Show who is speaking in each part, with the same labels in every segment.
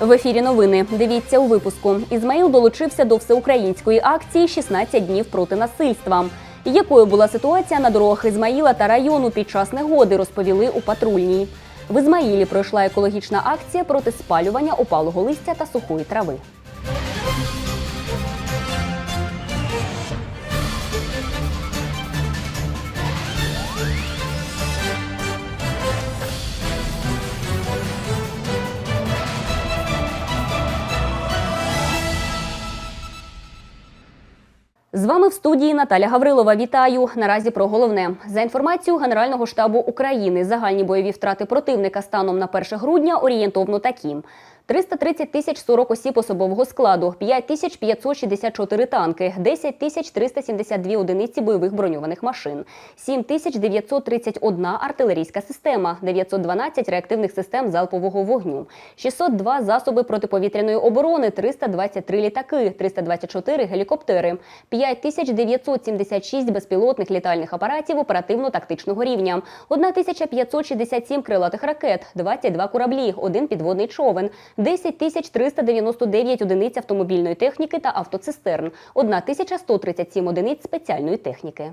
Speaker 1: В ефірі новини. Дивіться у випуску. Ізмаїл долучився до всеукраїнської акції «16 днів проти насильства. Якою була ситуація на дорогах Ізмаїла та району під час негоди, розповіли у патрульній. В Ізмаїлі пройшла екологічна акція проти спалювання опалого листя та сухої трави. З вами в студії Наталя Гаврилова. Вітаю. Наразі про головне. За інформацією Генерального штабу України, загальні бойові втрати противника станом на 1 грудня орієнтовно такі. 330 тисяч 40 осіб особового складу, 5 тисяч 564 танки, 10 тисяч 372 одиниці бойових броньованих машин, 7 тисяч 931 артилерійська система, 912 реактивних систем залпового вогню, 602 засоби протиповітряної оборони, 323 літаки, 324 гелікоптери, 5 тисяч 976 безпілотних літальних апаратів оперативно-тактичного рівня, 1567 крилатих ракет, 22 кораблі, один підводний човен, 10 тисяч 399 одиниць автомобільної техніки та автоцистерн, 1137 одиниць спеціальної техніки.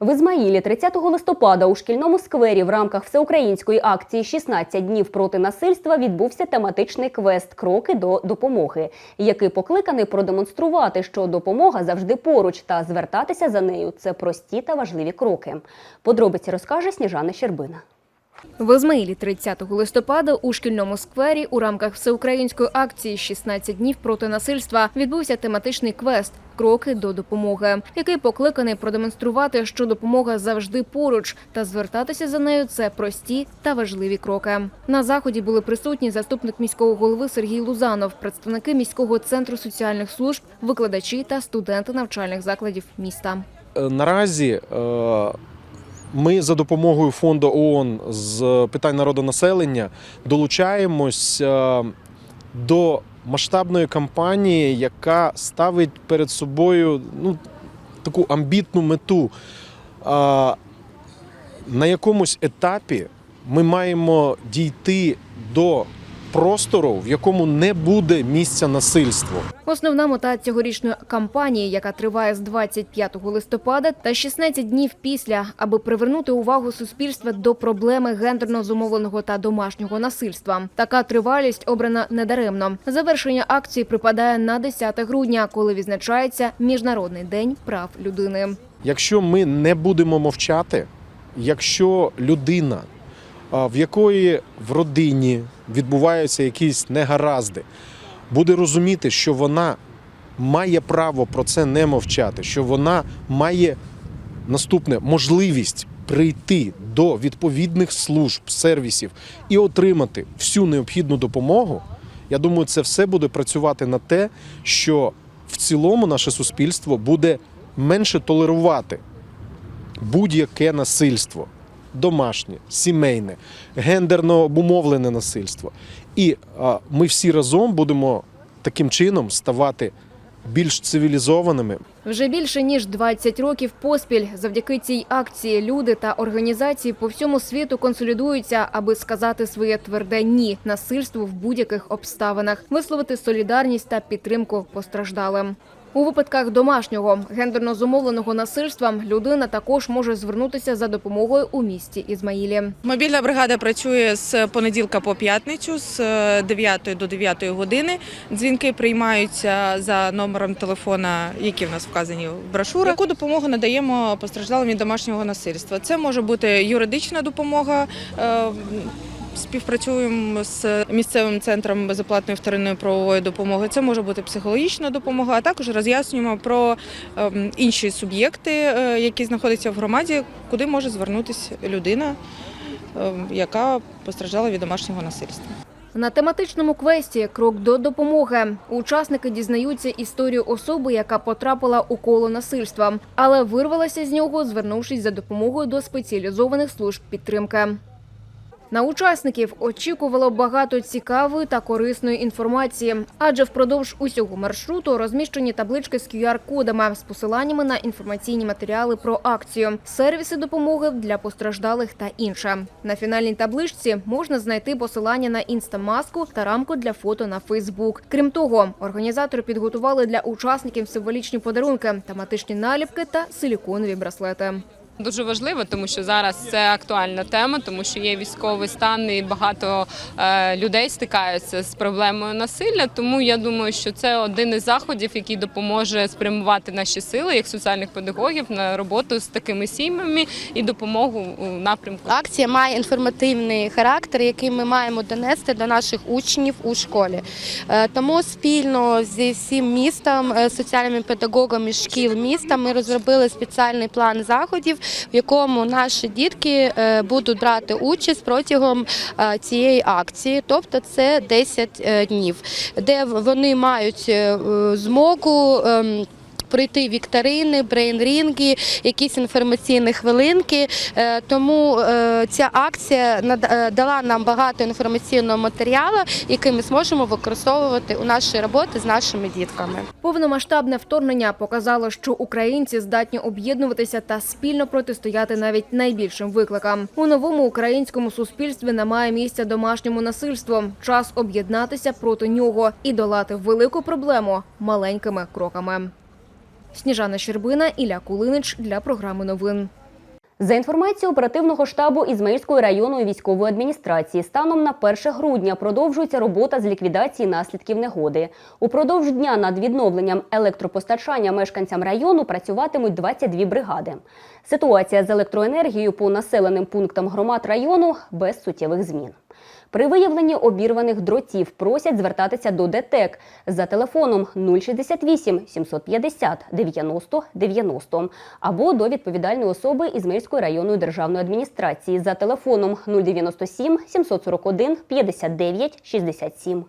Speaker 1: В Ізмаїлі 30 листопада у шкільному сквері в рамках всеукраїнської акції «16 днів проти насильства відбувся тематичний квест Кроки до допомоги, який покликаний продемонструвати, що допомога завжди поруч та звертатися за нею це прості та важливі кроки. Подробиці розкаже Сніжана Щербина.
Speaker 2: В Ізмаїлі 30 листопада у шкільному сквері у рамках всеукраїнської акції «16 днів проти насильства відбувся тематичний квест Кроки до допомоги, який покликаний продемонструвати, що допомога завжди поруч, та звертатися за нею це прості та важливі кроки. На заході були присутні заступник міського голови Сергій Лузанов, представники міського центру соціальних служб, викладачі та студенти навчальних закладів міста.
Speaker 3: Е, Наразі е, ми за допомогою фонду ООН з питань народонаселення долучаємось е, до масштабної кампанії, яка ставить перед собою ну, таку амбітну мету. На якомусь етапі ми маємо дійти до простору, в якому не буде місця насильству.
Speaker 2: Основна мета цьогорічної кампанії, яка триває з 25 листопада та 16 днів після, аби привернути увагу суспільства до проблеми гендерно зумовленого та домашнього насильства. Така тривалість обрана недаремно. Завершення акції припадає на 10 грудня, коли відзначається Міжнародний день прав людини.
Speaker 3: Якщо ми не будемо мовчати, якщо людина, в якої в родині відбуваються якісь негаразди, буде розуміти, що вона має право про це не мовчати, що вона має наступне можливість прийти до відповідних служб, сервісів і отримати всю необхідну допомогу. Я думаю, це все буде працювати на те, що в цілому наше суспільство буде менше толерувати будь-яке насильство, домашнє, сімейне, гендерно обумовлене насильство. І ми всі разом будемо таким чином ставати більш цивілізованими,
Speaker 2: Вже більше ніж 20 років поспіль завдяки цій акції люди та організації по всьому світу консолідуються, аби сказати своє тверде ні насильству в будь-яких обставинах, висловити солідарність та підтримку постраждалим. У випадках домашнього гендерно зумовленого насильства людина також може звернутися за допомогою у місті Ізмаїлі.
Speaker 4: Мобільна бригада працює з понеділка по п'ятницю з е, 9 до 9 години. Дзвінки приймаються за номером телефона, які в нас вказані в брошурах. Яку допомогу надаємо постраждалим від домашнього насильства? Це може бути юридична допомога. Співпрацюємо з місцевим центром безоплатної вторинної правової допомоги. Це може бути психологічна допомога, а також роз'яснюємо про ем, інші суб'єкти, е, які знаходяться в громаді, куди може звернутися людина, ем, яка постраждала від домашнього насильства.
Speaker 2: На тематичному квесті Крок до допомоги учасники дізнаються історію особи, яка потрапила у коло насильства, але вирвалася з нього, звернувшись за допомогою до спеціалізованих служб підтримки. На учасників очікувало багато цікавої та корисної інформації, адже впродовж усього маршруту розміщені таблички з QR-кодами з посиланнями на інформаційні матеріали про акцію, сервіси допомоги для постраждалих та інше. На фінальній табличці можна знайти посилання на інстамаску та рамку для фото на Фейсбук. Крім того, організатори підготували для учасників символічні подарунки, тематичні наліпки та силіконові браслети.
Speaker 5: Дуже важливо, тому що зараз це актуальна тема, тому що є військовий стан і багато е, людей стикаються з проблемою насилля. Тому я думаю, що це один із заходів, який допоможе спрямувати наші сили як соціальних педагогів на роботу з такими сім'ями і допомогу у напрямку.
Speaker 6: Акція має інформативний характер, який ми маємо донести до наших учнів у школі. Е, Тому спільно зі всім містом, е, соціальними педагогами шкіл міста ми розробили спеціальний план заходів, в якому наші дітки е, будуть брати участь протягом е, цієї акції, тобто це 10 е, днів, де вони мають змогу. Пройти вікторини, брейнрінги, якісь інформаційні хвилинки. Е, Тому е, ця акція е, дала нам багато інформаційного матеріалу, який ми зможемо використовувати у нашій роботі з нашими дітками.
Speaker 2: Повномасштабне вторгнення показало, що українці здатні об'єднуватися та спільно протистояти навіть найбільшим викликам. У новому українському суспільстві немає місця домашньому насильству. Час об'єднатися проти нього і долати велику проблему маленькими кроками. Сніжана Щербина, Ілля Кулинич для програми новин.
Speaker 1: За інформацією оперативного штабу Ізмаїльської районної військової адміністрації, станом на 1 грудня продовжується робота з ліквідації наслідків негоди. Упродовж дня над відновленням електропостачання мешканцям району працюватимуть 22 бригади. Ситуація з електроенергією по населеним пунктам громад району без суттєвих змін. При виявленні обірваних дротів просять звертатися до ДТЕК за телефоном 068 750 90 90 або до відповідальної особи Ізмельської районної державної адміністрації за телефоном 097 741 59 67.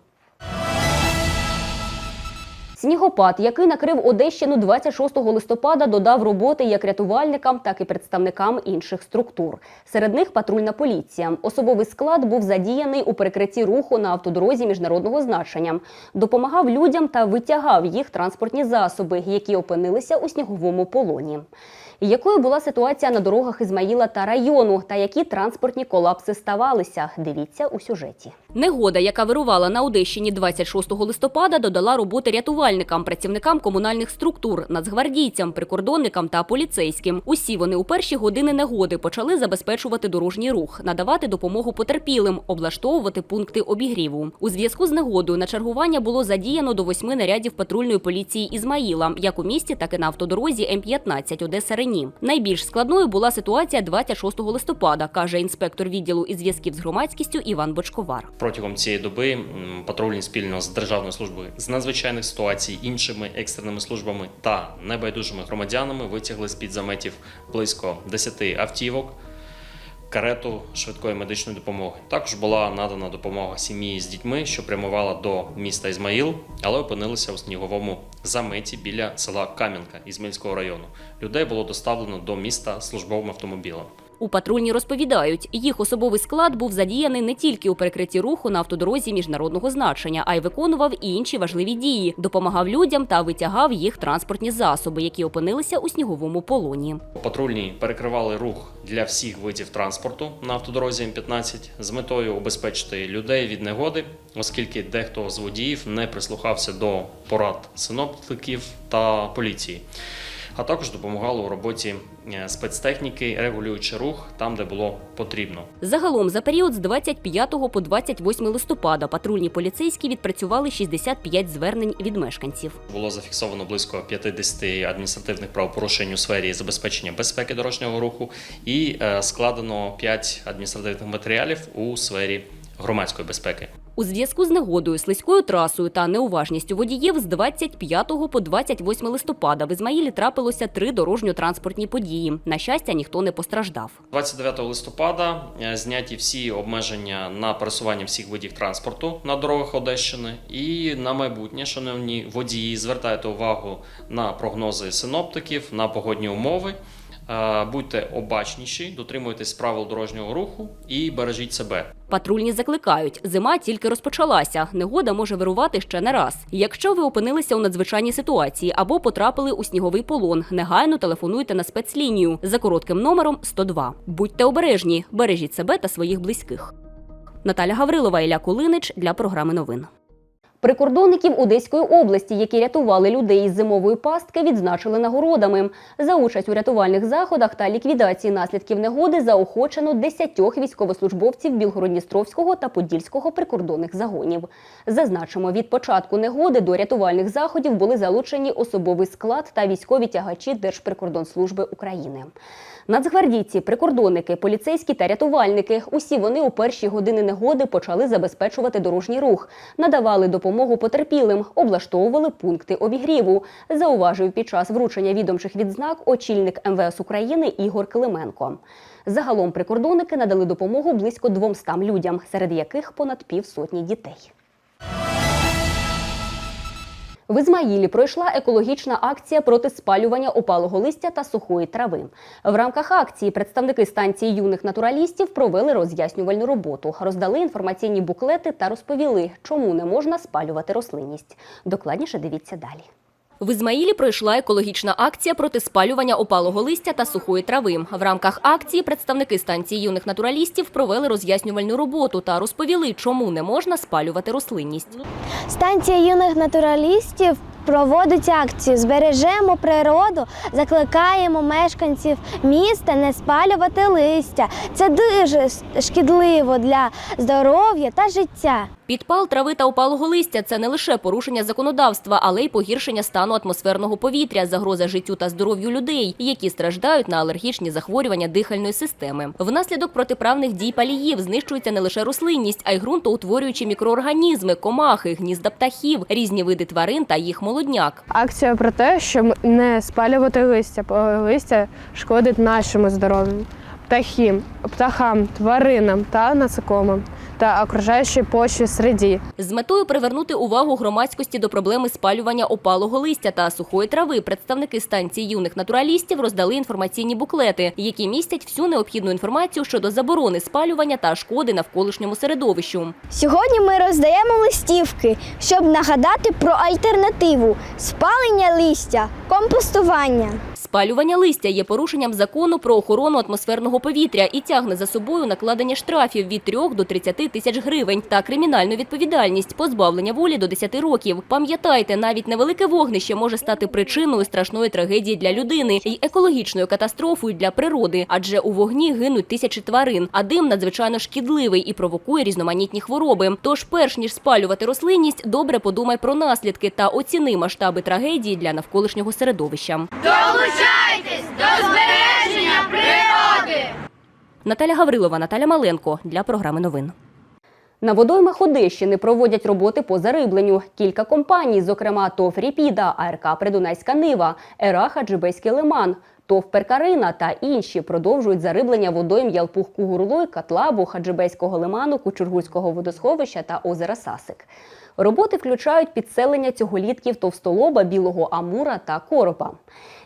Speaker 1: Снігопад, який накрив Одещину 26 листопада, додав роботи як рятувальникам, так і представникам інших структур. Серед них патрульна поліція. Особовий склад був задіяний у перекритті руху на автодорозі міжнародного значення, допомагав людям та витягав їх транспортні засоби, які опинилися у сніговому полоні. Якою була ситуація на дорогах Ізмаїла та району, та які транспортні колапси ставалися? Дивіться у сюжеті. Негода, яка вирувала на Одещині 26 листопада, додала роботи рятувальникам, працівникам комунальних структур, нацгвардійцям, прикордонникам та поліцейським. Усі вони у перші години негоди почали забезпечувати дорожній рух, надавати допомогу потерпілим, облаштовувати пункти обігріву. У зв'язку з негодою на чергування було задіяно до восьми нарядів патрульної поліції Ізмаїла, як у місті, так і на автодорозі М-15 Одеса Рені. Найбільш складною була ситуація 26 листопада, каже інспектор відділу із зв'язків з громадськістю Іван Бочковар.
Speaker 7: Протягом цієї доби патрульні спільно з Державною службою з надзвичайних ситуацій, іншими екстреними службами та небайдужими громадянами витягли з під заметів близько 10 автівок, карету швидкої медичної допомоги. Також була надана допомога сім'ї з дітьми, що прямувала до міста Ізмаїл, але опинилися у сніговому заметі біля села Кам'янка Ізмаїльського району. Людей було доставлено до міста службовим автомобілем.
Speaker 1: У патрульні розповідають, їх особовий склад був задіяний не тільки у перекритті руху на автодорозі міжнародного значення, а й виконував і інші важливі дії, допомагав людям та витягав їх транспортні засоби, які опинилися у сніговому полоні.
Speaker 7: Патрульні перекривали рух для всіх видів транспорту на автодорозі М15 з метою убезпечити людей від негоди, оскільки дехто з водіїв не прислухався до порад синоптиків та поліції. А також допомагали у роботі е, спецтехніки, регулюючи рух там, де було потрібно.
Speaker 1: Загалом за період з 25 по 28 листопада патрульні поліцейські відпрацювали 65 звернень від мешканців.
Speaker 7: Було зафіксовано близько 50 адміністративних правопорушень у сфері забезпечення безпеки дорожнього руху і е, складено 5 адміністративних матеріалів у сфері громадської безпеки.
Speaker 1: У зв'язку з негодою, слизькою трасою та неуважністю водіїв з 25 по 28 листопада в Ізмаїлі трапилося три дорожньо-транспортні події. На щастя, ніхто не постраждав.
Speaker 7: 29 листопада е, зняті всі обмеження на пересування всіх видів транспорту на дорогах Одещини. І на майбутнє, шановні водії, звертайте увагу на прогнози синоптиків, на погодні умови. Е, Будьте обачніші, дотримуйтесь правил дорожнього руху і бережіть себе.
Speaker 1: Патрульні закликають, зима тільки розпочалася. Негода може вирувати ще не раз. Якщо ви опинилися у надзвичайній ситуації або потрапили у сніговий полон, негайно телефонуйте на спецлінію за коротким номером 102. Будьте обережні, бережіть себе та своїх близьких. Наталя Гаврилова, Ілля Кулинич для програми новин. Прикордонників Одеської області, які рятували людей із зимової пастки, відзначили нагородами. За участь у рятувальних заходах та ліквідації наслідків негоди заохочено 10 військовослужбовців Білгородністровського та Подільського прикордонних загонів. Зазначимо, від початку негоди до рятувальних заходів були залучені особовий склад та військові тягачі Держприкордонслужби України. Нацгвардійці, прикордонники, поліцейські та рятувальники усі вони у перші години негоди почали забезпечувати дорожній рух, надавали допомогу потерпілим, облаштовували пункти обігріву. Зауважив під час вручення відомчих відзнак очільник МВС України Ігор Клименко. Загалом прикордонники надали допомогу близько 200 людям, серед яких понад півсотні дітей. В Ізмаїлі пройшла екологічна акція проти спалювання опалого листя та сухої трави. В рамках акції представники станції юних натуралістів провели роз'яснювальну роботу, роздали інформаційні буклети та розповіли, чому не можна спалювати рослинність. Докладніше дивіться далі. В Ізмаїлі пройшла екологічна акція проти спалювання опалого листя та сухої трави. В рамках акції представники станції юних натуралістів провели роз'яснювальну роботу та розповіли, чому не можна спалювати рослинність.
Speaker 8: Станція юних натуралістів проводить акцію Збережемо природу, закликаємо мешканців міста не спалювати листя. Це дуже шкідливо для здоров'я та життя.
Speaker 1: Підпал трави та опалого листя це не лише порушення законодавства, але й погіршення стану атмосферного повітря, загроза життю та здоров'ю людей, які страждають на алергічні захворювання дихальної системи. Внаслідок протиправних дій паліїв знищується не лише рослинність, а й ґрунтоутворюючі мікроорганізми, комахи, гнізда птахів, різні види тварин та їх молодняк.
Speaker 9: Акція про те, щоб не спалювати листя, бо листя шкодить нашому здоров'ю, птахам, птахам, тваринам та насекомим та окружаючій почві середі.
Speaker 1: З метою привернути увагу громадськості до проблеми спалювання опалого листя та сухої трави, представники станції юних натуралістів роздали інформаційні буклети, які містять всю необхідну інформацію щодо заборони спалювання та шкоди навколишньому середовищу.
Speaker 8: Сьогодні ми роздаємо листівки, щоб нагадати про альтернативу спалення листя, компостування.
Speaker 1: Спалювання листя є порушенням закону про охорону атмосферного повітря і тягне за собою накладення штрафів від 3 до 30 тисяч гривень та кримінальну відповідальність позбавлення волі до 10 років. Пам'ятайте, навіть невелике вогнище може стати причиною страшної трагедії для людини і екологічною катастрофою для природи, адже у вогні гинуть тисячі тварин, а дим надзвичайно шкідливий і провокує різноманітні хвороби. Тож, перш ніж спалювати рослинність, добре подумай про наслідки та оціни масштаби трагедії для навколишнього середовища. Наталя Гаврилова, Наталя Маленко для програми новин. На водоймах Одещини проводять роботи по зарибленню. Кілька компаній, зокрема ТОВ «Ріпіда», АРК «Придунайська Нива», «Ераха», «Джибейський лиман», ТОВ «Перкарина» та інші продовжують зариблення водойм Ялпух-Кугурлой, Катлабу, Хаджибейського лиману, Кучургульського водосховища та озера Сасик. Роботи включають підселення цьоголітків товстолоба, білого амура та коропа.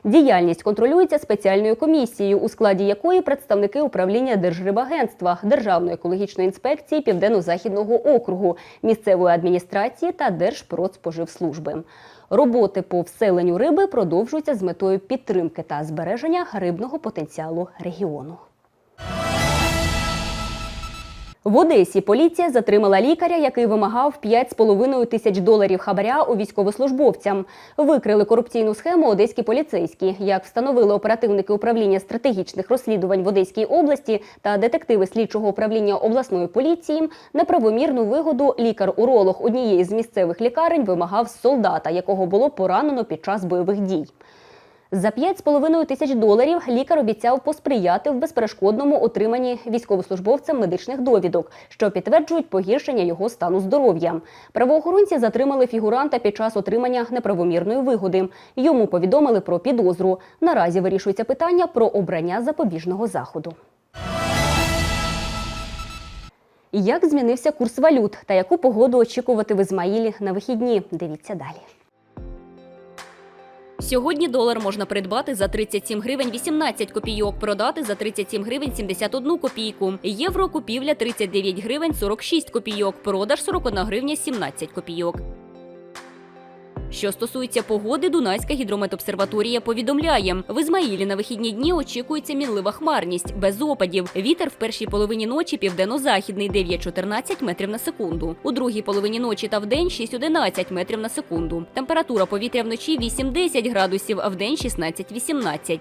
Speaker 1: Діяльність контролюється спеціальною комісією, у складі якої представники управління Держрибагентства, Державної екологічної інспекції Південно-Західного округу, місцевої адміністрації та Держпродспоживслужби. Роботи по вселенню риби продовжуються з метою підтримки та збереження рибного потенціалу регіону. В Одесі поліція затримала лікаря, який вимагав 5,5 тисяч доларів хабаря у військовослужбовцям. Викрили корупційну схему одеські поліцейські. Як встановили оперативники управління стратегічних розслідувань в Одеській області та детективи слідчого управління обласної поліції, неправомірну вигоду лікар-уролог однієї з місцевих лікарень вимагав з солдата, якого було поранено під час бойових дій. За 5,5 тисяч доларів лікар обіцяв посприяти в безперешкодному отриманні військовослужбовцем медичних довідок, що підтверджують погіршення його стану здоров'я. Правоохоронці затримали фігуранта під час отримання неправомірної вигоди. Йому повідомили про підозру. Наразі вирішується питання про обрання запобіжного заходу. Як змінився курс валют та яку погоду очікувати в Ізмаїлі на вихідні? Дивіться далі. Сьогодні долар можна придбати за 37 гривень 18 копійок, продати за 37 гривень 71 копійку. Євро купівля 39 гривень 46 копійок, продаж 41 гривня 17 копійок. Що стосується погоди, Дунайська гідрометобсерваторія повідомляє, в Ізмаїлі на вихідні дні очікується мінлива хмарність, без опадів. Вітер в першій половині ночі південно-західний 9-14 метрів на секунду. У другій половині ночі та вдень 6-11 метрів на секунду. Температура повітря вночі 8-10 градусів, а вдень 16-18.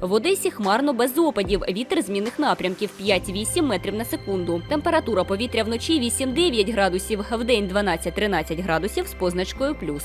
Speaker 1: В Одесі хмарно без опадів. Вітер змінних напрямків 5-8 метрів на секунду. Температура повітря вночі 8-9 градусів, вдень 12-13 градусів з позначкою плюс.